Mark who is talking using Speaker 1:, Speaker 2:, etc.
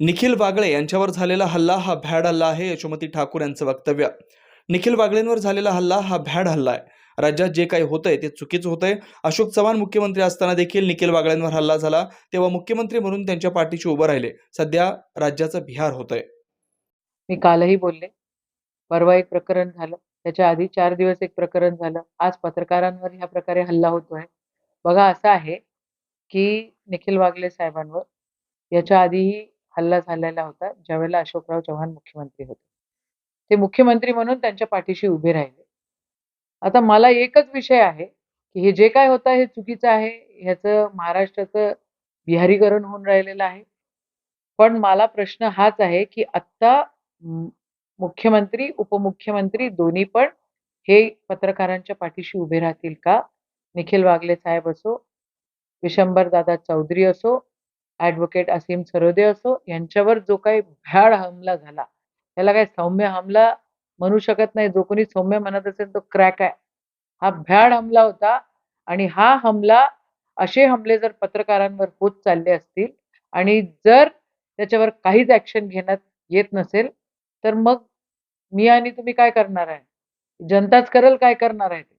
Speaker 1: निखिल वागळे यांच्यावर झालेला हल्ला हा भॅड हल्ला आहे यशोमती ठाकूर यांचं वक्तव्य. निखिल वागळेंवर झालेला हल्ला हा भॅड हल्ला आहे. राज्यात जे काही होतंय ते चुकीचं होतंय. अशोक चव्हाण मुख्यमंत्री असताना देखील निखिल वागळेंवर हल्ला झाला. तेव्हा मुख्यमंत्री म्हणून त्यांच्या पाठीशी उभं राहिले. सध्या राज्याचं बिहार होतंय.
Speaker 2: मी कालही बोलले. परवा एक प्रकरण झालं. त्याच्या आधी चार दिवस एक प्रकरण झालं. आज पत्रकारांवर ह्या प्रकारे हल्ला होतोय. बघा असं आहे की निखिल वागले साहेबांवर याच्या आधीही हल्ला झालेला होता ज्यावेळेला अशोकराव चव्हाण मुख्यमंत्री होते. ते मुख्यमंत्री म्हणून त्यांच्या पाठीशी उभे राहिले. आता मला एकच विषय आहे की हे जे काय होतं हे चुकीचं आहे ह्याचं महाराष्ट्राचं बिहारीकरण होऊन राहिलेलं आहे. पण मला प्रश्न हाच आहे की आत्ता मुख्यमंत्री उपमुख्यमंत्री दोन्ही पण हे पत्रकारांच्या पाठीशी उभे राहतील का? निखिल वागले साहेब असो विशंबर दादा चौधरी असो ऍडव्होकेट असीम सरोदे असो यांच्यावर जो काही भ्याड हमला झाला त्याला काही सौम्य हमला म्हणू शकत नाही. जो कोणी सौम्य म्हणत असेल तो क्रॅक आहे. हा भ्याड हमला होता आणि हा हमला असे हमले जर पत्रकारांवर होत चालले असतील आणि जर त्याच्यावर काहीच ऍक्शन घेण्यात येत नसेल तर मग मी आणि तुम्ही काय करणार आहे? जनताच करेल काय करणार आहे ते?